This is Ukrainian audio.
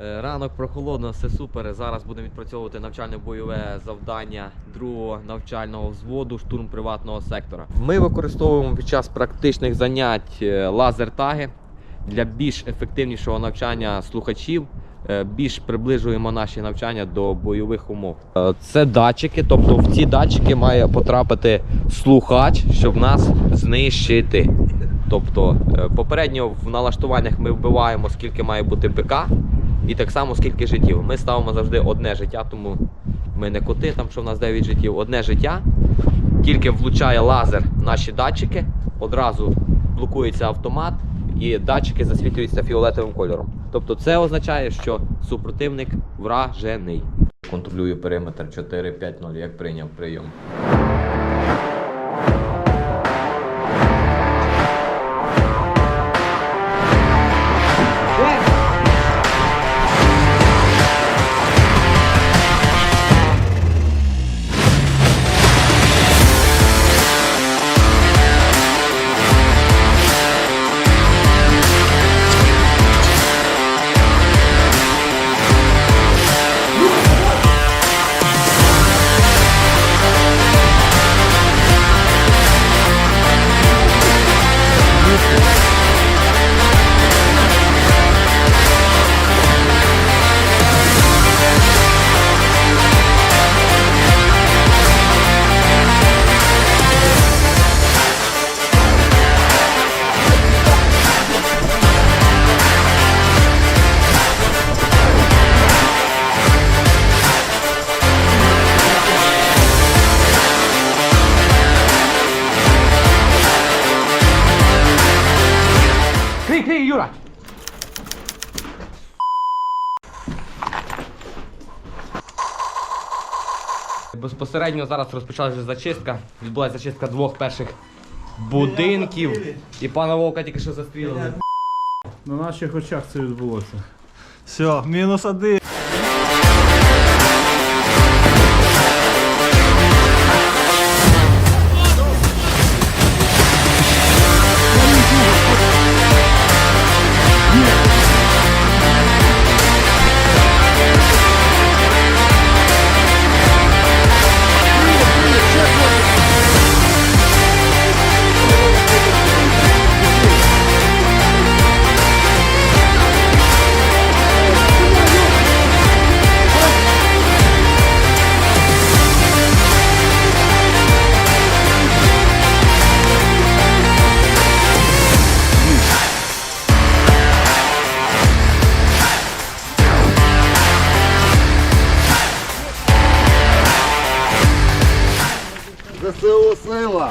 Е, Ранок прохолодно, все супер. Зараз будемо відпрацьовувати навчально-бойове завдання другого навчального взводу штурм приватного сектора. Ми використовуємо під час практичних занять е, лазер-таги для більш ефективнішого навчання слухачів. е, Більш приближуємо наші навчання до бойових умов. Це датчики, тобто в ці датчики має потрапити слухач, щоб нас знищити. Тобто попередньо в налаштуваннях ми вбиваємо скільки має бути ПК, і так само скільки життів. Ми ставимо завжди одне життя, тому ми не коти, там що в нас 9 життів, одне життя. Тільки влучає лазер наші датчики, одразу блокується автомат, і датчики засвітлюються фіолетовим кольором. Тобто це означає, що супротивник вражений. Контролюю периметр 4-5-0, як прийняв прийом. Юра! Безпосередньо зараз розпочалася зачистка. Відбулася зачистка двох перших будинків. І пана Вовка тільки що застрілили. На наших очах це відбулося. Все, мінус один. ЗСУ сила!